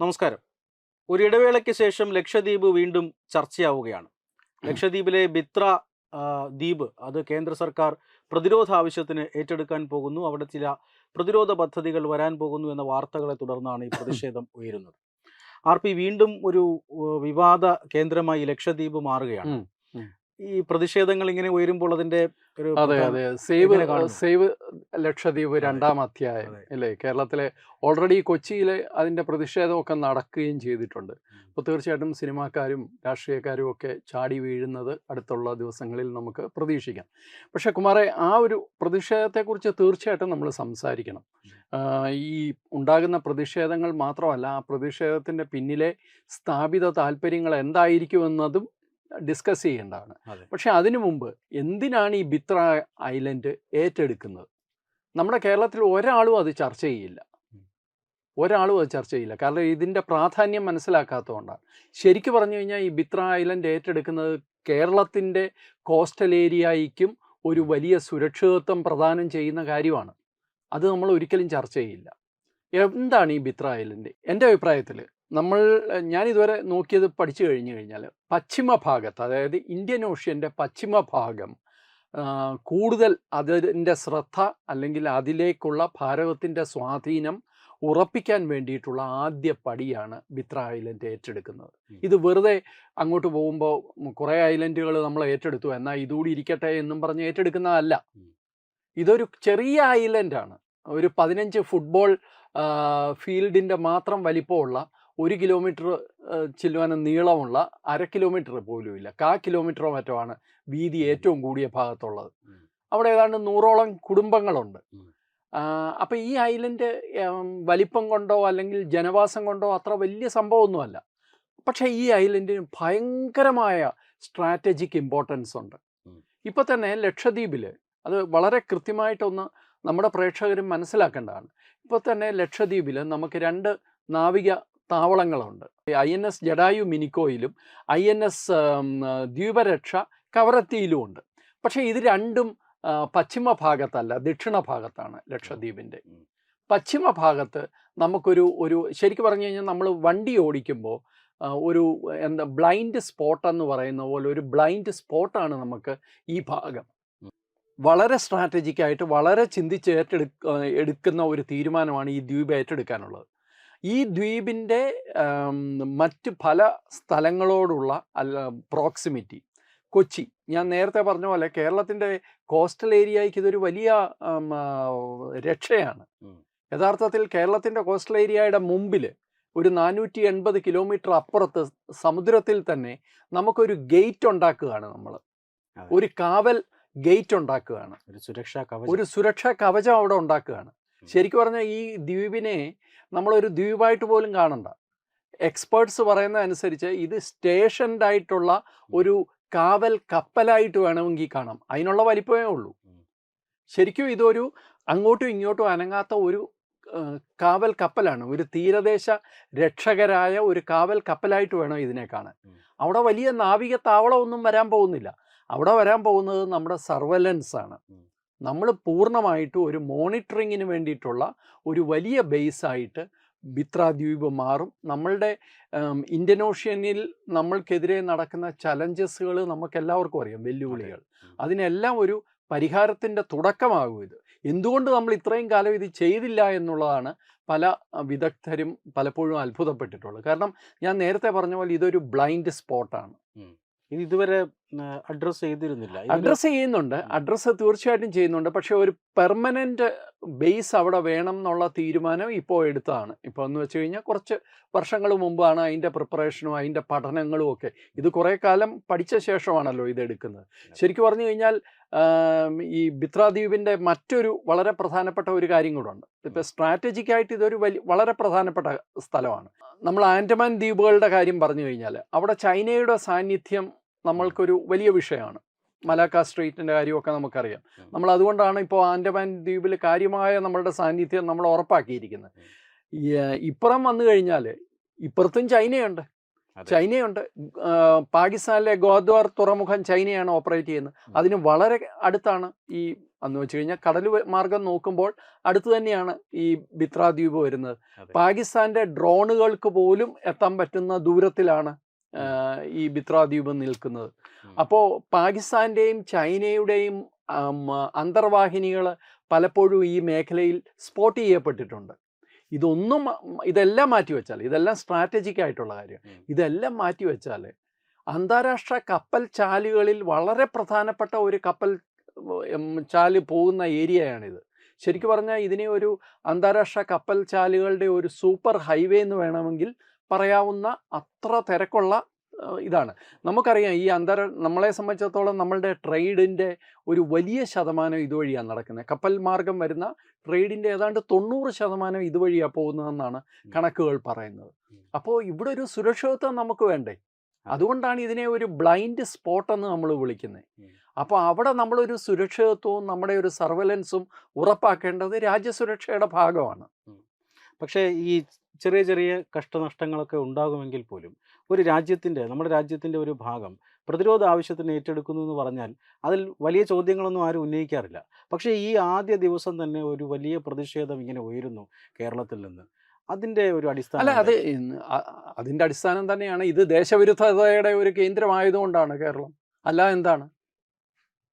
നമസ്കാരം. ഒരു ഇടവേളയ്ക്ക് ശേഷം ലക്ഷദ്വീപ് വീണ്ടും ചർച്ചയാവുകയാണ്. ലക്ഷദ്വീപിലെ ബിത്ര ദ്വീപ് അത് കേന്ദ്ര സർക്കാർ പ്രതിരോധ ആവശ്യത്തിന് ഏറ്റെടുക്കാൻ പോകുന്നു. അവിടെ ചില പ്രതിരോധ പദ്ധതികൾ വരാൻ പോകുന്നു എന്ന വാർത്തകളെ തുടർന്നാണ് ഈ പ്രതിഷേധം ഉയരുന്നത്. ആർ പി വീണ്ടും ഒരു വിവാദ കേന്ദ്രമായി ലക്ഷദ്വീപ് മാറുകയാണ്. ഈ പ്രതിഷേധങ്ങൾ ഇങ്ങനെ ഉയരുമ്പോൾ അതിന്റെ ഒരു അതെ അതെ. സേവ്? സേവ് ലക്ഷദ്വീപ് രണ്ടാം അധ്യായം അല്ലേ? കേരളത്തിലെ ഓൾറെഡി കൊച്ചിയിലെ അതിന്റെ പ്രതിഷേധമൊക്കെ നടക്കുകയും ചെയ്തിട്ടുണ്ട്. അപ്പോൾ തീർച്ചയായിട്ടും സിനിമാക്കാരും രാഷ്ട്രീയക്കാരും ഒക്കെ ചാടി വീഴുന്നത് അടുത്തുള്ള ദിവസങ്ങളിൽ നമുക്ക് പ്രതീക്ഷിക്കാം. പക്ഷേ കുമാറെ ആ ഒരു പ്രതിഷേധത്തെക്കുറിച്ച് തീർച്ചയായിട്ടും നമ്മൾ സംസാരിക്കണം. ഈ ഉണ്ടാകുന്ന പ്രതിഷേധങ്ങൾ മാത്രമല്ല ആ പ്രതിഷേധത്തിന്റെ പിന്നിലെ സ്ഥാപിത താല്പര്യങ്ങൾ എന്തായിരിക്കുമെന്നതും ഡിസ്കസ് ചെയ്യേണ്ടതാണ്. പക്ഷെ അതിനു മുമ്പ് എന്തിനാണ് ഈ ബിത്ര ഐലൻഡ് ഏറ്റെടുക്കുന്നത്? നമ്മുടെ കേരളത്തിൽ ഒരാളും അത് ചർച്ച ചെയ്യില്ല. ഒരാളും അത് ചർച്ച ചെയ്യില്ല. കാരണം ഇതിന്റെ പ്രാധാന്യം മനസ്സിലാക്കാത്തതുകൊണ്ടാണ്. ശരിക്കും പറഞ്ഞു കഴിഞ്ഞാൽ ഈ ബിത്ര ഐലൻഡ് ഏറ്റെടുക്കുന്നത് കേരളത്തിന്റെ കോസ്റ്റൽ ഏരിയയ്ക്കും ഒരു വലിയ സുരക്ഷിതത്വം പ്രദാനം ചെയ്യുന്ന കാര്യമാണ്. അത് നമ്മൾ ഒരിക്കലും ചർച്ച ചെയ്യില്ല. എന്താണ് ഈ ബിത്ര ഐലൻഡ്? എന്റെ അഭിപ്രായത്തിൽ നമ്മൾ ഞാൻ ഇതുവരെ നോക്കിയത് പഠിച്ചു കഴിഞ്ഞു കഴിഞ്ഞാൽ പശ്ചിമ ഭാഗത്ത് അതായത് ഇന്ത്യൻ ഓഷ്യന്റെ പശ്ചിമ ഭാഗം കൂടുതൽ അതിന്റെ ശ്രദ്ധ അല്ലെങ്കിൽ അതിലേക്കുള്ള ഭാരതത്തിന്റെ സ്വാധീനം ഉറപ്പിക്കാൻ വേണ്ടിയിട്ടുള്ള ആദ്യ പടിയാണ് ബിത്ര ഐലൻഡ് ഏറ്റെടുക്കുന്നത്. ഇത് വെറുതെ അങ്ങോട്ട് പോകുമ്പോൾ കുറേ ഐലൻഡുകൾ നമ്മൾ ഏറ്റെടുത്തു എന്നാൽ ഇതുകൂടി ഇരിക്കട്ടെ എന്നും പറഞ്ഞ് ഏറ്റെടുക്കുന്നതല്ല. ഇതൊരു ചെറിയ ഐലൻഡാണ്. ഒരു പതിനഞ്ച് ഫുട്ബോൾ ഫീൽഡിന്റെ മാത്രം വലിപ്പമുള്ള ഒരു കിലോമീറ്റർ ചെല്ലുവാൻ നീളമുള്ള അര കിലോമീറ്റർ പോലും ഇല്ല കാ കിലോമീറ്ററോ മറ്റോ ആണ് വീതി ഏറ്റവും കൂടിയ ഭാഗത്തുള്ളത്. അവിടെ ഏതാണ്ട് നൂറോളം കുടുംബങ്ങളുണ്ട്. അപ്പം ഈ ഐലൻഡ് വലിപ്പം കൊണ്ടോ അല്ലെങ്കിൽ ജനവാസം കൊണ്ടോ അത്ര വലിയ സംഭവമൊന്നുമല്ല. പക്ഷേ ഈ ഐലൻഡിന് ഭയങ്കരമായ സ്ട്രാറ്റജിക് ഇമ്പോർട്ടൻസ് ഉണ്ട്. ഇപ്പോൾ ഇപ്പം തന്നെ ലക്ഷദ്വീപിൽ അത് വളരെ കൃത്യമായിട്ടൊന്ന് നമ്മുടെ പ്രേക്ഷകരും മനസ്സിലാക്കേണ്ടതാണ്. ഇപ്പോൾ തന്നെ ലക്ഷദ്വീപിൽ നമുക്ക് രണ്ട് നാവിക താവളങ്ങളുണ്ട്. ഐ എൻ എസ് ജഡായു മിനിക്കോയിലും ഐ എൻ എസ് ദ്വീപരക്ഷ കവരത്തിയിലും ഉണ്ട് പക്ഷേ ഇത് രണ്ടും പശ്ചിമ ഭാഗത്തല്ല ദക്ഷിണ ഭാഗത്താണ് ലക്ഷദ്വീപിന്റെ. പശ്ചിമ ഭാഗത്ത് നമുക്കൊരു ഒരു ശരിക്കും പറഞ്ഞു കഴിഞ്ഞാൽ നമ്മൾ വണ്ടി ഓടിക്കുമ്പോൾ ഒരു എന്താ ബ്ലൈൻഡ് സ്പോട്ട് എന്ന് പറയുന്ന പോലെ ഒരു ബ്ലൈൻഡ് സ്പോട്ടാണ് നമുക്ക് ഈ ഭാഗം. വളരെ സ്ട്രാറ്റജിക്കായിട്ട് വളരെ ചിന്തിച്ച് ഏറ്റെടുക്ക എടുക്കുന്ന ഒരു തീരുമാനമാണ് ഈ ദ്വീപ് ഏറ്റെടുക്കാനുള്ളത്. ഈ ദ്വീപിന്റെ മറ്റ് പല സ്ഥലങ്ങളോടുള്ള അല്ല പ്രോക്സിമിറ്റി. കൊച്ചി ഞാൻ നേരത്തെ പറഞ്ഞ പോലെ കേരളത്തിന്റെ കോസ്റ്റൽ ഏരിയയ്ക്ക് ഇതൊരു വലിയ രക്ഷയാണ്. യഥാർത്ഥത്തിൽ കേരളത്തിന്റെ കോസ്റ്റൽ ഏരിയയുടെ മുമ്പിൽ ഒരു നാനൂറ്റി എൺപത് കിലോമീറ്റർ അപ്പുറത്ത് സമുദ്രത്തിൽ തന്നെ നമുക്കൊരു ഗേറ്റ് ഉണ്ടാക്കുകയാണ് നമ്മൾ. ഒരു കാവൽ ഗേറ്റ് ഉണ്ടാക്കുകയാണ്. ഒരു സുരക്ഷാ കവചം. ഒരു സുരക്ഷാ കവചം അവിടെ ഉണ്ടാക്കുകയാണ്. ശരിക്കും പറഞ്ഞാൽ ഈ ദ്വീപിനെ നമ്മളൊരു ദ്വീപായിട്ട് പോലും കാണണ്ട. എക്സ്പേർട്സ് പറയുന്ന അനുസരിച്ച് ഇത് സ്റ്റേഷൻഡ് ആയിട്ടുള്ള ഒരു കാവൽ കപ്പലായിട്ട് വേണമെങ്കിൽ കാണാം. അതിനുള്ള വലിപ്പമേ ഉള്ളൂ. ശരിക്കും ഇതൊരു അങ്ങോട്ടും ഇങ്ങോട്ടും അനങ്ങാത്ത ഒരു കാവൽ കപ്പലാണ്. ഒരു തീരദേശ രക്ഷകരായ ഒരു കാവൽ കപ്പലായിട്ട് വേണം ഇതിനെ കാണാൻ. അവിടെ വലിയ നാവിക താവളമൊന്നും വരാൻ പോകുന്നില്ല. അവിടെ വരാൻ പോകുന്നത് നമ്മുടെ സർവലൻസ് ആണ്. നമ്മൾ പൂർണമായിട്ട് ഒരു മോണിറ്ററിങ്ങിന് വേണ്ടിയിട്ടുള്ള ഒരു വലിയ ബേസായിട്ട് ബിത്ര ദ്വീപ് മാറും നമ്മളുടെ ഇന്ത്യൻ ഓഷ്യനിൽ നമ്മൾക്കെതിരെ നടക്കുന്ന ചലഞ്ചസുകൾ നമുക്ക് എല്ലാവർക്കും അറിയാം വെല്ലുവിളികൾ. അതിനെല്ലാം ഒരു പരിഹാരത്തിന്റെ തുടക്കമാകും ഇത്. എന്തുകൊണ്ട് നമ്മൾ ഇത്രയും കാലം ഇത് ചെയ്തില്ല എന്നുള്ളതാണ് പല വിദഗ്ധരും പലപ്പോഴും അത്ഭുതപ്പെട്ടിട്ടുള്ളത്. കാരണം ഞാൻ നേരത്തെ പറഞ്ഞ പോലെ ഇതൊരു ബ്ലൈൻഡ് സ്പോട്ടാണ്. ഇത് ഇതുവരെ അഡ്രസ് ചെയ്തിരുന്നില്ല. അഡ്രസ് അഡ്രസ്സ് ചെയ്യുന്നുണ്ട്. അഡ്രസ്സ് തീർച്ചയായിട്ടും ചെയ്യുന്നുണ്ട്. പക്ഷേ ഒരു പെർമനന്റ് ബേസ് അവിടെ വേണം എന്നുള്ള തീരുമാനം ഇപ്പോൾ എടുത്തതാണ്. ഇപ്പോൾ എന്ന് വെച്ച് കഴിഞ്ഞാൽ കുറച്ച് വർഷങ്ങൾ മുമ്പാണ് അതിന്റെ പ്രിപ്പറേഷനും അതിന്റെ പഠനങ്ങളും ഒക്കെ. ഇത് കുറേ കാലം പഠിച്ച ശേഷമാണല്ലോ ഇത് എടുക്കുന്നത്. ശരിക്കും പറഞ്ഞു കഴിഞ്ഞാൽ ഈ ബിത്രാദ്വീപിന്റെ മറ്റൊരു വളരെ പ്രധാനപ്പെട്ട ഒരു കാര്യം കൂടെ ഉണ്ട് ഇപ്പോൾ സ്ട്രാറ്റജിക് ആയിട്ട് ഇതൊരു വലിയ വളരെ പ്രധാനപ്പെട്ട സ്ഥലമാണ്. നമ്മൾ ആൻഡമാൻ ദ്വീപുകളുടെ കാര്യം പറഞ്ഞു കഴിഞ്ഞാൽ അവിടെ ചൈനയുടെ സാന്നിധ്യം നമ്മൾക്കൊരു വലിയ വിഷയമാണ്. മലാക്ക സ്ട്രീറ്റിന്റെ കാര്യമൊക്കെ നമുക്കറിയാം. നമ്മൾ അതുകൊണ്ടാണ് ഇപ്പോൾ ആൻഡമാൻ ദ്വീപിൽ കാര്യമായ നമ്മളുടെ സാന്നിധ്യം നമ്മൾ ഉറപ്പാക്കിയിരിക്കുന്നത്. ഇപ്പുറം വന്നു കഴിഞ്ഞാൽ ഇപ്പുറത്തും ചൈനയുണ്ട്. ചൈനയുണ്ട്. പാകിസ്ഥാനിലെ ഗോദ്വാർ തുറമുഖം ചൈനയാണ് ഓപ്പറേറ്റ് ചെയ്യുന്നത്. അതിന് വളരെ അടുത്താണ് ഈ അന്ന് വെച്ച് കഴിഞ്ഞാൽ കടൽ മാർഗം നോക്കുമ്പോൾ അടുത്ത് തന്നെയാണ് ഈ ബിത്ര ദ്വീപ് വരുന്നത് പാകിസ്ഥാന്റെ ഡ്രോണുകൾക്ക് പോലും എത്താൻ പറ്റുന്ന ദൂരത്തിലാണ് ഈ ബിത്ര ദ്വീപ് നിൽക്കുന്നത് അപ്പോൾ പാകിസ്ഥാന്റെയും ചൈനയുടെയും അന്തർവാഹിനികൾ പലപ്പോഴും ഈ മേഖലയിൽ സ്പോട്ട് ചെയ്യപ്പെട്ടിട്ടുണ്ട്. ഇതൊന്നും ഇതെല്ലാം മാറ്റിവെച്ചാൽ ഇതെല്ലാം സ്ട്രാറ്റജിക് ആയിട്ടുള്ള കാര്യം. ഇതെല്ലാം മാറ്റിവെച്ചാൽ അന്താരാഷ്ട്ര കപ്പൽ ചാലുകളിൽ വളരെ പ്രധാനപ്പെട്ട ഒരു കപ്പൽ ചാൽ പോകുന്ന ഏരിയയാണിത്. ശരിക്കും പറഞ്ഞാൽ ഇതിനെ ഒരു അന്താരാഷ്ട്ര കപ്പൽ ചാലുകളുടെ ഒരു സൂപ്പർ ഹൈവേ എന്ന് വേണമെങ്കിൽ പറയാവുന്ന അത്ര തിരക്കുള്ള ഇതാണ്. നമുക്കറിയാം ഈ അന്തര നമ്മളെ സംബന്ധിച്ചിടത്തോളം നമ്മളുടെ ട്രേഡിന്റെ ഒരു വലിയ ശതമാനം ഇതുവഴിയാണ് നടക്കുന്നത്. കപ്പൽ മാർഗം വരുന്ന ട്രേഡിന്റെ ഏതാണ്ട് തൊണ്ണൂറ് ശതമാനം ഇതുവഴിയാണ് പോകുന്നതെന്നാണ് കണക്കുകൾ പറയുന്നത്. അപ്പോൾ ഇവിടെ ഒരു സുരക്ഷിതത്വം നമുക്ക് വേണ്ടേ? അതുകൊണ്ടാണ് ഇതിനെ ഒരു ബ്ലൈൻഡ് സ്പോട്ട് എന്ന് നമ്മൾ വിളിക്കുന്നത്. അപ്പോൾ അവിടെ നമ്മളൊരു സുരക്ഷിതത്വവും നമ്മുടെ ഒരു സർവലൻസും ഉറപ്പാക്കേണ്ടത് രാജ്യസുരക്ഷയുടെ ഭാഗമാണ്. പക്ഷേ ഈ ചെറിയ ചെറിയ കഷ്ടനഷ്ടങ്ങളൊക്കെ ഉണ്ടാകുമെങ്കിൽ പോലും ഒരു രാജ്യത്തിന്റെ നമ്മുടെ രാജ്യത്തിന്റെ ഒരു ഭാഗം പ്രതിരോധ ആവശ്യത്തിന് ഏറ്റെടുക്കുന്നു എന്ന് പറഞ്ഞാൽ അതിൽ വലിയ ചോദ്യങ്ങളൊന്നും ആരും ഉന്നയിക്കാറില്ല. പക്ഷേ ഈ ആദ്യ ദിവസം തന്നെ ഒരു വലിയ പ്രതിഷേധം ഇങ്ങനെ ഉയരുന്നു കേരളത്തിൽ നിന്ന്. അതിന്റെ ഒരു അല്ല അടിസ്ഥാനം അത് അതിന്റെ അടിസ്ഥാനം തന്നെയാണ് ഇത് ദേശവിരുദ്ധതയുടെ ഒരു കേന്ദ്രമായതുകൊണ്ടാണ് കേരളം. അല്ല എന്താണ്?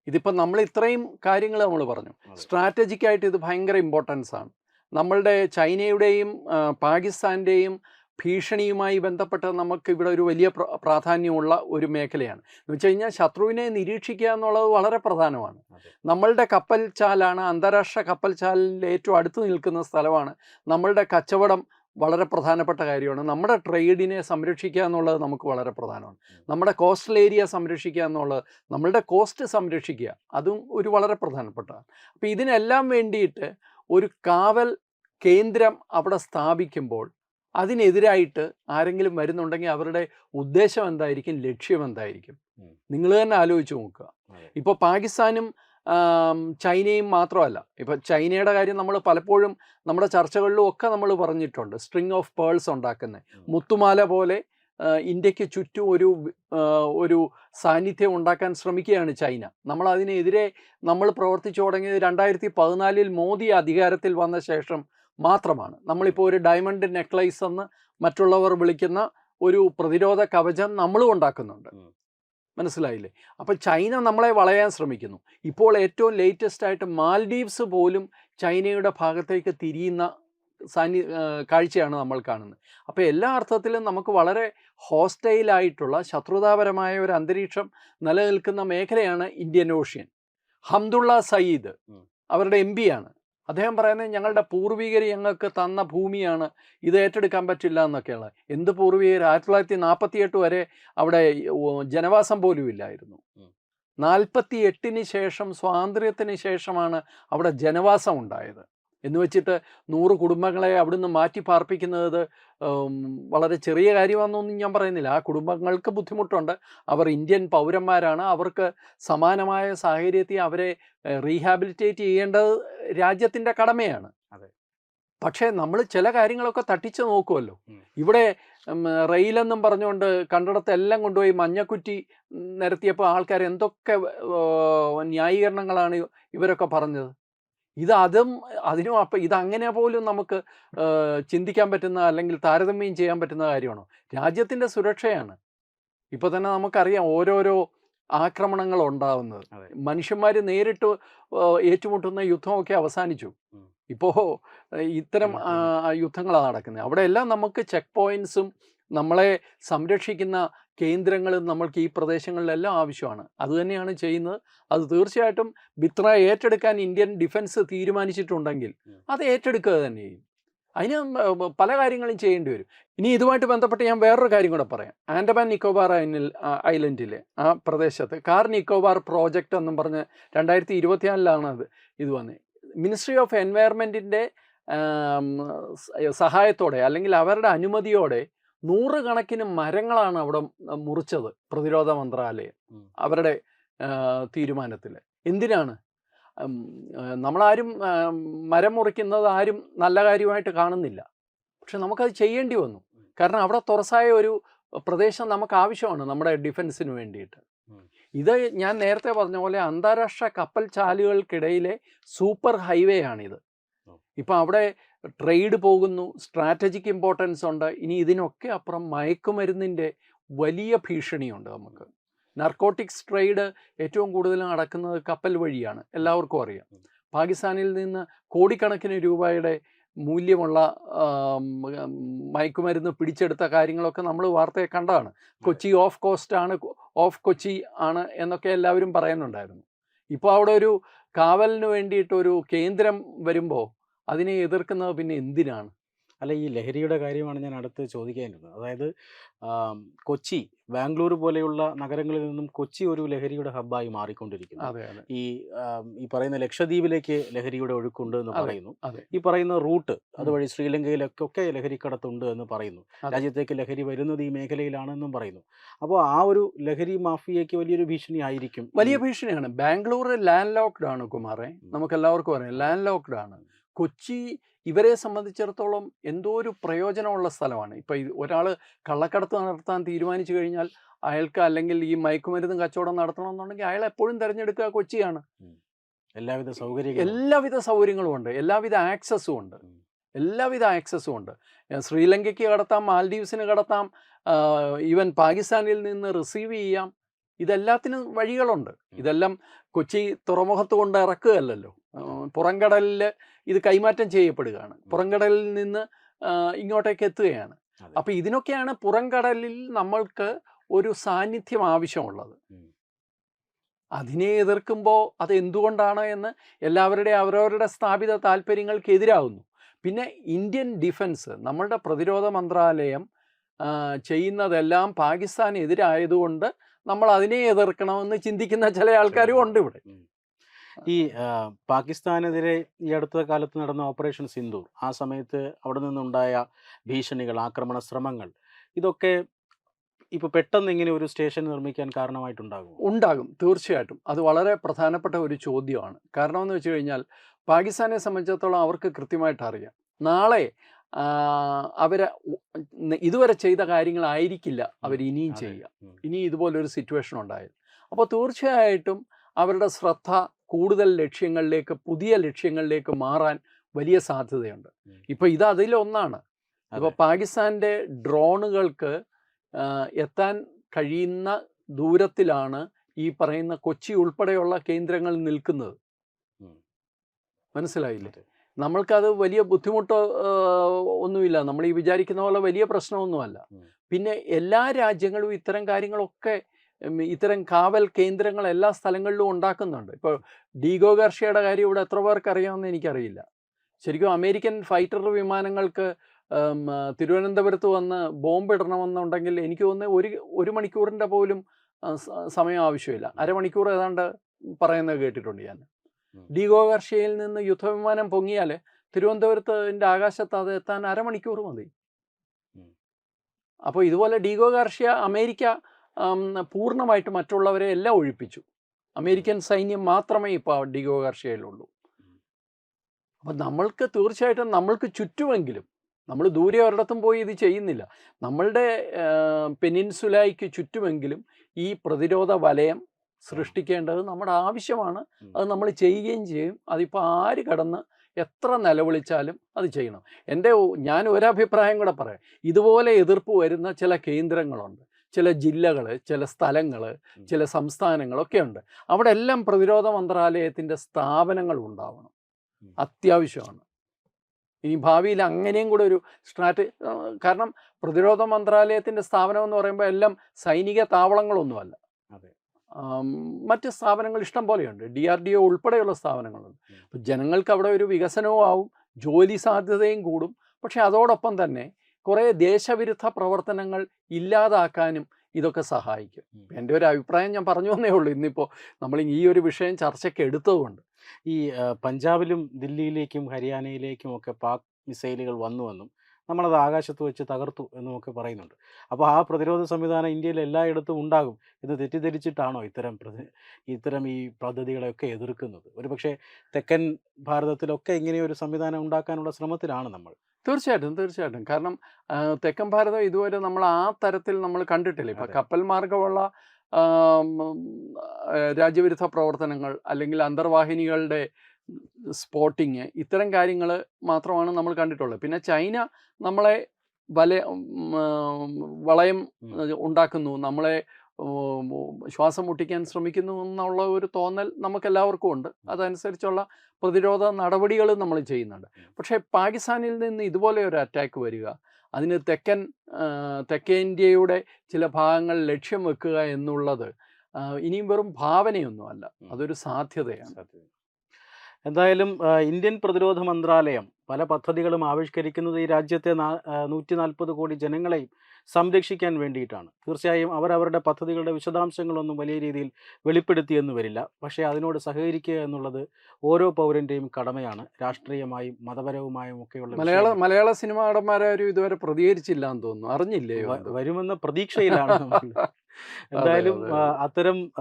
ഇതിപ്പോൾ നമ്മൾ ഇത്രയും കാര്യങ്ങൾ നമ്മൾ പറഞ്ഞു. സ്ട്രാറ്റജിക്കായിട്ട് ഇത് ഭയങ്കര ഇമ്പോർട്ടൻസ് ആണ്. നമ്മളുടെ ചൈനയുടെയും പാകിസ്ഥാന്റെയും ഭീഷണിയുമായി ബന്ധപ്പെട്ട് നമുക്ക് ഇവിടെ ഒരു വലിയ പ്ര- പ്രാധാന്യമുള്ള ഒരു മേഖലയാണ്. എന്ന് വെച്ച് കഴിഞ്ഞാൽ ശത്രുവിനെ നിരീക്ഷിക്കുക എന്നുള്ളത് വളരെ പ്രധാനമാണ്. നമ്മളുടെ കപ്പൽ ചാലാണ് അന്താരാഷ്ട്ര കപ്പൽ ചാലിന്റെ ഏറ്റവും അടുത്ത് നിൽക്കുന്ന സ്ഥലമാണ്. നമ്മളുടെ കച്ചവടം വളരെ പ്രധാനപ്പെട്ട കാര്യമാണ്. നമ്മുടെ ട്രേഡിനെ സംരക്ഷിക്കുക എന്നുള്ളത് നമുക്ക് വളരെ പ്രധാനമാണ്. നമ്മുടെ കോസ്റ്റൽ ഏരിയ സംരക്ഷിക്കുക എന്നുള്ളത് നമ്മളുടെ കോസ്റ്റ് സംരക്ഷിക്കുക അതും ഒരു വളരെ പ്രധാനപ്പെട്ടതാണ്. അപ്പോൾ ഇതിനെല്ലാം വേണ്ടിയിട്ട് ഒരു കാവൽ കേന്ദ്രം അവിടെ സ്ഥാപിക്കുമ്പോൾ അതിനെതിരായിട്ട് ആരെങ്കിലും വരുന്നുണ്ടെങ്കിൽ അവരുടെ ഉദ്ദേശം എന്തായിരിക്കും ലക്ഷ്യം എന്തായിരിക്കും? നിങ്ങൾ തന്നെ ആലോചിച്ച് നോക്കുക. ഇപ്പോൾ പാകിസ്ഥാനും ചൈനയും മാത്രമല്ല ഇപ്പോൾ ചൈനയുടെ കാര്യം നമ്മൾ പലപ്പോഴും നമ്മുടെ ചർച്ചകളിലും ഒക്കെ നമ്മൾ പറഞ്ഞിട്ടുണ്ട്. സ്ട്രിങ് ഓഫ് പേൾസ് ഉണ്ടാക്കുന്നത് മുത്തുമാല പോലെ ഇന്ത്യയ്ക്ക് ചുറ്റും ഒരു ഒരു സാന്നിധ്യം ഉണ്ടാക്കാൻ ശ്രമിക്കുകയാണ് ചൈന. നമ്മൾ അതിനെതിരെ നമ്മൾ പ്രവർത്തിച്ചു തുടങ്ങിയത് രണ്ടായിരത്തി പതിനാലിൽ മോദി അധികാരത്തിൽ വന്ന ശേഷം മാത്രമാണ്. നമ്മളിപ്പോൾ ഒരു ഡയമണ്ട് നെക്ലൈസ് എന്ന് മറ്റുള്ളവർ വിളിക്കുന്ന ഒരു പ്രതിരോധ കവചം നമ്മളും ഉണ്ടാക്കുന്നുണ്ട്. മനസ്സിലായില്ലേ? അപ്പം ചൈന നമ്മളെ വളയാൻ ശ്രമിക്കുന്നു. ഇപ്പോൾ ഏറ്റവും ലേറ്റസ്റ്റ് ആയിട്ട് മാൽഡീവ്സ് പോലും ചൈനയുടെ ഭാഗത്തേക്ക് തിരിയുന്ന സാന്നി കാഴ്ചയാണ് നമ്മൾ കാണുന്നത്. അപ്പോൾ എല്ലാ അർത്ഥത്തിലും നമുക്ക് വളരെ ഹോസ്റ്റൈലായിട്ടുള്ള ശത്രുതാപരമായ ഒരു അന്തരീക്ഷം നിലനിൽക്കുന്ന മേഖലയാണ് ഇന്ത്യൻ ഓഷ്യൻ. ഹംദുള്ള സയ്യിദ് അവരുടെ എം ആണ്. അദ്ദേഹം പറയുന്നത് ഞങ്ങളുടെ പൂർവികർ ഞങ്ങൾക്ക് തന്ന ഭൂമിയാണ് ഇത് ഏറ്റെടുക്കാൻ പറ്റില്ല എന്നൊക്കെയുള്ള. എന്ത് പൂർവികർ ആയിരത്തി തൊള്ളായിരത്തി നാൽപ്പത്തി എട്ട് വരെ അവിടെ ജനവാസം പോലും ഇല്ലായിരുന്നു. നാൽപ്പത്തി എട്ടിന് ശേഷം സ്വാതന്ത്ര്യത്തിന് ശേഷമാണ് അവിടെ ജനവാസം ഉണ്ടായത്. എന്ന് വെച്ചിട്ട് നൂറ് കുടുംബങ്ങളെ അവിടുന്ന് മാറ്റി പാർപ്പിക്കുന്നത് വളരെ ചെറിയ കാര്യമാണെന്നൊന്നും ഞാൻ പറയുന്നില്ല. ആ കുടുംബങ്ങൾക്ക് ബുദ്ധിമുട്ടുണ്ട്. അവർ ഇന്ത്യൻ പൗരന്മാരാണ്. അവർക്ക് സമാനമായ സാഹചര്യത്തിൽ അവരെ റീഹാബിലിറ്റേറ്റ് ചെയ്യേണ്ടത് രാജ്യത്തിന്റെ കടമയാണ്. അതെ. പക്ഷേ നമ്മൾ ചില കാര്യങ്ങളൊക്കെ തട്ടിച്ച് നോക്കുമല്ലോ ഇവിടെ റെയിലെന്നും പറഞ്ഞുകൊണ്ട് കണ്ടടത്തെല്ലാം കൊണ്ടുപോയി മഞ്ഞക്കുറ്റി നിരത്തിയപ്പോൾ ആൾക്കാർ എന്തൊക്കെ ന്യായീകരണങ്ങളാണ് ഇവരൊക്കെ പറഞ്ഞത്? ഇത് അതും അതിനും അപ്പം ഇതങ്ങനെ പോലും നമുക്ക് ചിന്തിക്കാൻ പറ്റുന്ന അല്ലെങ്കിൽ താരതമ്യം ചെയ്യാൻ പറ്റുന്ന കാര്യമാണോ? രാജ്യത്തിന്റെ സുരക്ഷയാണ്. ഇപ്പോൾ തന്നെ നമുക്കറിയാം ഓരോരോ ആക്രമണങ്ങൾ ഉണ്ടാവുന്നത്. മനുഷ്യന്മാർ നേരിട്ട് ഏറ്റുമുട്ടുന്ന യുദ്ധമൊക്കെ അവസാനിച്ചു. ഇപ്പോൾ ഇത്തരം യുദ്ധങ്ങളാണ് നടക്കുന്നത് അവിടെയെല്ലാം നമുക്ക് ചെക്ക് പോയിന്റ്സും നമ്മളെ സംരക്ഷിക്കുന്ന കേന്ദ്രങ്ങളും നമ്മൾക്ക് ഈ പ്രദേശങ്ങളിലെല്ലാം ആവശ്യമാണ്. അതുതന്നെയാണ് ചെയ്യുന്നത്. അത് തീർച്ചയായിട്ടും ബിത്ര ഏറ്റെടുക്കാൻ ഇന്ത്യൻ ഡിഫൻസ് തീരുമാനിച്ചിട്ടുണ്ടെങ്കിൽ. അത് ഏറ്റെടുക്കുക തന്നെ ചെയ്യും അതിന് പല കാര്യങ്ങളും ചെയ്യേണ്ടി വരും. ഇനി ഇതുമായിട്ട് ബന്ധപ്പെട്ട് ഞാൻ വേറൊരു കാര്യം കൂടെ പറയാം. ആൻഡമാൻ നിക്കോബാർ ഐനിൽ ഐലൻഡിലെ ആ പ്രദേശത്ത് കാർ നിക്കോബാർ പ്രോജക്റ്റ് എന്നും പറഞ്ഞ് രണ്ടായിരത്തി ഇരുപത്തിനാലിലാണ് അത് ഇത് വന്നത് മിനിസ്ട്രി ഓഫ് എൻവയറമെന്റിന്റെ സഹായത്തോടെ അല്ലെങ്കിൽ അവരുടെ അനുമതിയോടെ നൂറുകണക്കിന് മരങ്ങളാണ് അവിടെ മുറിച്ചത് പ്രതിരോധ മന്ത്രാലയം അവരുടെ തീരുമാനത്തിൽ എന്തിനാണ്? നമ്മളാരും മരം മുറിക്കുന്നത് ആരും നല്ല കാര്യമായിട്ട് കാണുന്നില്ല. പക്ഷെ നമുക്കത് ചെയ്യേണ്ടി വന്നു. കാരണം അവിടെ തുറസായ ഒരു പ്രദേശം നമുക്ക് ആവശ്യമാണ് നമ്മുടെ ഡിഫൻസിന് വേണ്ടിയിട്ട്. ഇത് ഞാൻ നേരത്തെ പറഞ്ഞ പോലെ അന്താരാഷ്ട്ര കപ്പൽ ചാലുകൾക്കിടയിലെ സൂപ്പർ ഹൈവേ ആണിത്. ഇപ്പം അവിടെ ട്രേഡ് പോകുന്നു സ്ട്രാറ്റജിക് ഇമ്പോർട്ടൻസ് ഉണ്ട് ഇനി ഇതിനൊക്കെ അപ്പുറം മയക്കുമരുന്നിന്റെ വലിയ ഭീഷണിയുണ്ട് നമുക്ക്. നർക്കോട്ടിക്സ് ട്രേഡ് ഏറ്റവും കൂടുതൽ നടക്കുന്നത് കപ്പൽ വഴിയാണ് എല്ലാവർക്കും അറിയാം. പാകിസ്ഥാനിൽ നിന്ന് കോടിക്കണക്കിന് രൂപയുടെ മൂല്യമുള്ള മയക്കുമരുന്ന് പിടിച്ചെടുത്ത കാര്യങ്ങളൊക്കെ നമ്മൾ വാർത്തയെ കണ്ടതാണ്. കൊച്ചി ഓഫ് കോസ്റ്റ് ആണ് ഓഫ് കൊച്ചി ആണ് എന്നൊക്കെ എല്ലാവരും പറയുന്നുണ്ടായിരുന്നു. ഇപ്പോൾ അവിടെ ഒരു കാവലിന് വേണ്ടിയിട്ടൊരു കേന്ദ്രം വരുമ്പോൾ അതിനെ എതിർക്കുന്നത് പിന്നെ എന്തിനാണ്? അല്ല ഈ ലഹരിയുടെ കാര്യമാണ് ഞാൻ അടുത്ത് ചോദിക്കാനിരുന്നത്. അതായത് കൊച്ചി ബാംഗ്ലൂർ പോലെയുള്ള നഗരങ്ങളിൽ നിന്നും കൊച്ചി ഒരു ലഹരിയുടെ ഹബ്ബായി മാറിക്കൊണ്ടിരിക്കുന്നു. ഈ ഈ പറയുന്ന ലക്ഷദ്വീപിലേക്ക് ലഹരിയുടെ ഒഴുക്കുണ്ട് എന്ന് പറയുന്നു. ഈ പറയുന്ന റൂട്ട് അതുവഴി ശ്രീലങ്കയിലൊക്കെ ഒക്കെ ലഹരിക്കടത്തുണ്ട് എന്ന് പറയുന്നു. രാജ്യത്തേക്ക് ലഹരി വരുന്നത് ഈ മേഖലയിലാണെന്നും പറയുന്നു. അപ്പോൾ ആ ഒരു ലഹരി മാഫിയയ്ക്ക് വലിയൊരു ഭീഷണി ആയിരിക്കും വലിയ ഭീഷണിയാണ്. ബാംഗ്ലൂർ ലാൻഡ് ലോക്ക്ഡ് ആണ് കുമാറെ. നമുക്ക് എല്ലാവർക്കും അറിയാം ലാൻഡ് ലോക്ക്ഡ് ആണ്. കൊച്ചി ഇവരെ സംബന്ധിച്ചിടത്തോളം എന്തോ ഒരു പ്രയോജനമുള്ള സ്ഥലമാണ്. ഇപ്പം ഒരാൾ കള്ളക്കടത്ത് നടത്താൻ തീരുമാനിച്ചു കഴിഞ്ഞാൽ അയാൾക്ക് അല്ലെങ്കിൽ ഈ മയക്കുമരുന്ന് കച്ചവടം നടത്തണമെന്നുണ്ടെങ്കിൽ അയാൾ എപ്പോഴും തിരഞ്ഞെടുക്കുക കൊച്ചിയാണ്. എല്ലാവിധ സൗകര്യം എല്ലാവിധ സൗകര്യങ്ങളും ഉണ്ട്. എല്ലാവിധ ആക്സസും ഉണ്ട്. എല്ലാവിധ ആക്സസും ഉണ്ട്. ശ്രീലങ്കയ്ക്ക് കടത്താം മാൽഡീവ്സിന് കടത്താം ഈവൻ പാകിസ്ഥാനിൽ നിന്ന് റിസീവ് ചെയ്യാം. ഇതെല്ലാത്തിനും വഴികളുണ്ട്. ഇതെല്ലാം കൊച്ചി തുറമുഖത്ത് കൊണ്ട് ഇറക്കുകയല്ലല്ലോ. പുറംകടലിൽ ഇത് കൈമാറ്റം ചെയ്യപ്പെടുകയാണ്. പുറംകടലിൽ നിന്ന് ഇങ്ങോട്ടേക്ക് എത്തുകയാണ്. അപ്പൊ ഇതിനൊക്കെയാണ് പുറംകടലിൽ നമ്മൾക്ക് ഒരു സാന്നിധ്യം ആവശ്യമുള്ളത്. അതിനെ എതിർക്കുമ്പോൾ അത് എന്തുകൊണ്ടാണ് എന്ന് എല്ലാവരുടെയും അവരവരുടെ സ്ഥാപിത താല്പര്യങ്ങൾക്ക് എതിരാകുന്നു പിന്നെ ഇന്ത്യൻ ഡിഫൻസ് നമ്മളുടെ പ്രതിരോധ മന്ത്രാലയം ചെയ്യുന്നതെല്ലാം പാകിസ്ഥാനെതിരായതുകൊണ്ട് നമ്മൾ അതിനെ എതിർക്കണമെന്ന് ചിന്തിക്കുന്ന ചില ആൾക്കാരും ഉണ്ട് ഇവിടെ ഈ പാകിസ്ഥാനെതിരെ ഈ അടുത്ത കാലത്ത് നടന്ന ഓപ്പറേഷൻ സിന്ദൂർ ആ സമയത്ത് അവിടെ നിന്നുണ്ടായ ഭീഷണികൾ ആക്രമണ ശ്രമങ്ങൾ ഇതൊക്കെ ഇപ്പൊ പെട്ടെന്ന് ഇങ്ങനെ ഒരു സ്റ്റേഷൻ നിർമ്മിക്കാൻ കാരണമായിട്ടുണ്ടാകും ഉണ്ടാകും തീർച്ചയായിട്ടും. അത് വളരെ പ്രധാനപ്പെട്ട ഒരു ചോദ്യമാണ്. കാരണം എന്ന് വെച്ച് കഴിഞ്ഞാൽ പാകിസ്ഥാനെ സംബന്ധിച്ചിടത്തോളം അവർക്ക് കൃത്യമായിട്ട് അറിയാം നാളെ അവർ ഇതുവരെ ചെയ്ത കാര്യങ്ങളായിരിക്കില്ല അവർ ഇനിയും. ചെയ്യുക. ഇനി ഇതുപോലൊരു സിറ്റുവേഷൻ ഉണ്ടായത് അപ്പോൾ തീർച്ചയായിട്ടും അവരുടെ ശ്രദ്ധ കൂടുതൽ ലക്ഷ്യങ്ങളിലേക്ക് പുതിയ ലക്ഷ്യങ്ങളിലേക്ക് മാറാൻ വലിയ സാധ്യതയുണ്ട്. ഇപ്പോൾ ഇത് അതിലൊന്നാണ് ഇപ്പോൾ അതെ. പാകിസ്ഥാന്റെ ഡ്രോണുകൾക്ക് എത്താൻ കഴിയുന്ന ദൂരത്തിലാണ് ഈ പറയുന്ന കൊച്ചി ഉൾപ്പെടെയുള്ള കേന്ദ്രങ്ങൾ നിൽക്കുന്നത് മനസ്സിലായില്ലേ. നമ്മൾക്കത് വലിയ ബുദ്ധിമുട്ടോ ഒന്നുമില്ല. നമ്മൾ ഈ വിചാരിക്കുന്ന പോലെ വലിയ പ്രശ്നമൊന്നുമല്ല. പിന്നെ എല്ലാ രാജ്യങ്ങളും ഇത്തരം കാര്യങ്ങളൊക്കെ ഇത്തരം കാവൽ കേന്ദ്രങ്ങൾ എല്ലാ സ്ഥലങ്ങളിലും ഉണ്ടാക്കുന്നുണ്ട്. ഇപ്പോൾ ഡീഗോ ഗർഷയുടെ കാര്യം ഇവിടെ എത്ര പേർക്ക് അറിയാമെന്ന് എനിക്കറിയില്ല. ശരിക്കും അമേരിക്കൻ ഫൈറ്റർ വിമാനങ്ങൾക്ക് തിരുവനന്തപുരത്ത് വന്ന് ബോംബ് ഇടണമെന്നുണ്ടെങ്കിൽ എനിക്ക് തോന്നുന്നത് ഒരു ഒരു മണിക്കൂറിന്റെ പോലും സമയം ആവശ്യമില്ല. അരമണിക്കൂർ ഏതാണ്ട് പറയുന്നത് കേട്ടിട്ടുണ്ട് ഞാൻ. ഡീഗോ ഗർഷ്യയിൽ നിന്ന് യുദ്ധവിമാനം പൊങ്ങിയാൽ തിരുവനന്തപുരത്തിന്റെ ആകാശത്ത് അത് എത്താൻ അരമണിക്കൂർ മതി. അപ്പോൾ ഇതുപോലെ ഡിഗോ ഗാർഷ്യ അമേരിക്ക പൂർണമായിട്ട് മറ്റുള്ളവരെ എല്ലാം ഒഴിപ്പിച്ചു. അമേരിക്കൻ സൈന്യം മാത്രമേ ഇപ്പോൾ ഡിഗോ ഗാർഷ്യയിലുള്ളൂ. അപ്പം നമ്മൾക്ക് തീർച്ചയായിട്ടും നമ്മൾക്ക് ചുറ്റുമെങ്കിലും നമ്മൾ ദൂരെ ഒരിടത്തും പോയി ഇത് ചെയ്യുന്നില്ല. നമ്മളുടെ പെനിൻസുലായിക്ക് ചുറ്റുമെങ്കിലും ഈ പ്രതിരോധ വലയം സൃഷ്ടിക്കേണ്ടത് നമ്മുടെ ആവശ്യമാണ്. അത് നമ്മൾ ചെയ്യുകയും ചെയ്യും. അതിപ്പോൾ ആര് കടന്ന് എത്ര നിലവിളിച്ചാലും അത് ചെയ്യണം. എന്റെ ഞാൻ ഒരഭിപ്രായം കൂടെ പറയാം. ഇതുപോലെ എതിർപ്പ് വരുന്ന ചില കേന്ദ്രങ്ങളുണ്ട്. ചില ജില്ലകൾ ചില സ്ഥലങ്ങൾ ചില സംസ്ഥാനങ്ങളൊക്കെ ഉണ്ട്. അവിടെ എല്ലാം പ്രതിരോധ മന്ത്രാലയത്തിന്റെ സ്ഥാപനങ്ങൾ ഉണ്ടാവണം. അത്യാവശ്യമാണ്. ഇനി ഭാവിയിൽ അങ്ങനെയും കൂടെ ഒരു സ്ട്രാറ്റ് കാരണം പ്രതിരോധ മന്ത്രാലയത്തിന്റെ സ്ഥാപനം എന്ന് പറയുമ്പോൾ എല്ലാം സൈനിക താവളങ്ങളൊന്നുമല്ല. അതെ. മറ്റ് സ്ഥാപനങ്ങൾ ഇഷ്ടം പോലെയുണ്ട്. ഡി ആർ ഡി ഒ ഉൾപ്പെടെയുള്ള സ്ഥാപനങ്ങളുണ്ട്. അപ്പോൾ അപ്പം ജനങ്ങൾക്ക് അവിടെ ഒരു വികസനവും ആവും ജോലി സാധ്യതയും കൂടും. പക്ഷെ അതോടൊപ്പം തന്നെ കുറേ ദേശവിരുദ്ധ പ്രവർത്തനങ്ങൾ ഇല്ലാതാക്കാനും ഇതൊക്കെ സഹായിക്കും. എന്റെ ഒരു അഭിപ്രായം ഞാൻ പറഞ്ഞു എന്നേ ഉള്ളൂ. ഇന്നിപ്പോൾ നമ്മൾ ഈ ഒരു വിഷയം ചർച്ചയ്ക്ക് എടുത്തതുകൊണ്ട്. ഈ പഞ്ചാബിലും ദില്ലിയിലേക്കും ഹരിയാനയിലേക്കും ഒക്കെ പാക് മിസൈലുകൾ വന്നുവെന്നും നമ്മളത് ആകാശത്ത് വെച്ച് തകർത്തു എന്നുമൊക്കെ പറയുന്നുണ്ട്. അപ്പോൾ ആ പ്രതിരോധ സംവിധാനം ഇന്ത്യയിൽ എല്ലായിടത്തും ഉണ്ടാകും. ഇത് തെറ്റിദ്ധരിച്ചിട്ടാണോ ഇത്തരം പ്രതി ഇത്തരം ഈ പദ്ധതികളെയൊക്കെ എതിർക്കുന്നത്? ഒരുപക്ഷെ തെക്കൻ ഭാരതത്തിലൊക്കെ ഇങ്ങനെയൊരു സംവിധാനം ഉണ്ടാക്കാനുള്ള ശ്രമത്തിലാണ് നമ്മൾ. തീർച്ചയായിട്ടും തീർച്ചയായിട്ടും. കാരണം തെക്കൻ ഭാരതം ഇതുവരെ നമ്മൾ ആ തരത്തിൽ നമ്മൾ കണ്ടിട്ടില്ല. ഇപ്പം കപ്പൽ മാർഗമുള്ള രാജ്യവിരുദ്ധ പ്രവർത്തനങ്ങൾ അല്ലെങ്കിൽ അന്തർവാഹിനികളുടെ സ്പോട്ടിങ് ഇത്തരം കാര്യങ്ങൾ മാത്രമാണ് നമ്മൾ കണ്ടിട്ടുള്ളത്. പിന്നെ ചൈന നമ്മളെ വല വളയം ഉണ്ടാക്കുന്നു. നമ്മളെ ശ്വാസം മുട്ടിക്കാൻ ശ്രമിക്കുന്നു എന്നുള്ള ഒരു തോന്നൽ നമുക്കെല്ലാവർക്കും ഉണ്ട്. അതനുസരിച്ചുള്ള പ്രതിരോധ നടപടികൾ നമ്മൾ ചെയ്യുന്നുണ്ട്. പക്ഷേ പാകിസ്ഥാനിൽ നിന്ന് ഇതുപോലെ ഒരു അറ്റാക്ക് വരിക അതിന് തെക്കൻ തെക്കേ ഇന്ത്യയുടെ ചില ഭാഗങ്ങൾ ലക്ഷ്യം വെക്കുക എന്നുള്ളത് ഇനിയും വെറും ഭാവനയൊന്നുമല്ല. അതൊരു സാധ്യതയാണ്. സാധ്യത. എന്തായാലും ഇന്ത്യൻ പ്രതിരോധ മന്ത്രാലയം പല പദ്ധതികളും ആവിഷ്കരിക്കുന്നത് ഈ രാജ്യത്തെ നൂറ്റി നാൽപ്പത് കോടി ജനങ്ങളെയും സംരക്ഷിക്കാൻ വേണ്ടിയിട്ടാണ്. തീർച്ചയായും അവരവരുടെ പദ്ധതികളുടെ വിശദാംശങ്ങളൊന്നും വലിയ രീതിയിൽ വെളിപ്പെടുത്തിയെന്ന് വരില്ല. പക്ഷേ അതിനോട് സഹകരിക്കുക എന്നുള്ളത് ഓരോ പൗരന്റെയും കടമയാണ്. രാഷ്ട്രീയമായും മതപരവുമായും ഒക്കെയുള്ള മലയാള മലയാള സിനിമാ നടന്മാരും ഇതുവരെ പ്രതികരിച്ചില്ല എന്ന് തോന്നുന്നു. അറിഞ്ഞില്ലേ? വരുമെന്ന പ്രതീക്ഷയിലാണ് എന്തായാലും അതെ, അത്തരം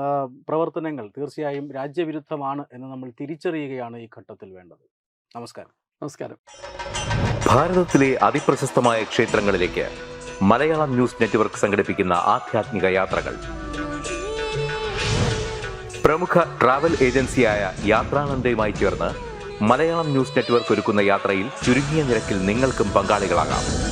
പ്രവർത്തനങ്ങൾ തീർച്ചയായും രാജ്യവിരുദ്ധമാണ് എന്ന് നമ്മൾ തിരിച്ചറിയുകയാണ് ഈ ഘട്ടത്തിൽ വേണ്ടത്. നമസ്കാരം. നമസ്കാരം. ഭാരതത്തിലെ അതിപ്രശസ്തമായ ക്ഷേത്രങ്ങളിലേക്ക് മലയാളം ന്യൂസ് നെറ്റ്വർക്ക് സംഘടിപ്പിക്കുന്ന ആധ്യാത്മിക യാത്രകൾ. പ്രമുഖ ട്രാവൽ ഏജൻസിയായ യാത്രാനന്ദയുമായി ചേർന്ന് മലയാളം ന്യൂസ് നെറ്റ്വർക്ക് ഒരുക്കുന്ന യാത്രയിൽ ചുരുങ്ങിയ നിരക്കിൽ നിങ്ങൾക്കും പങ്കാളികളാകാം.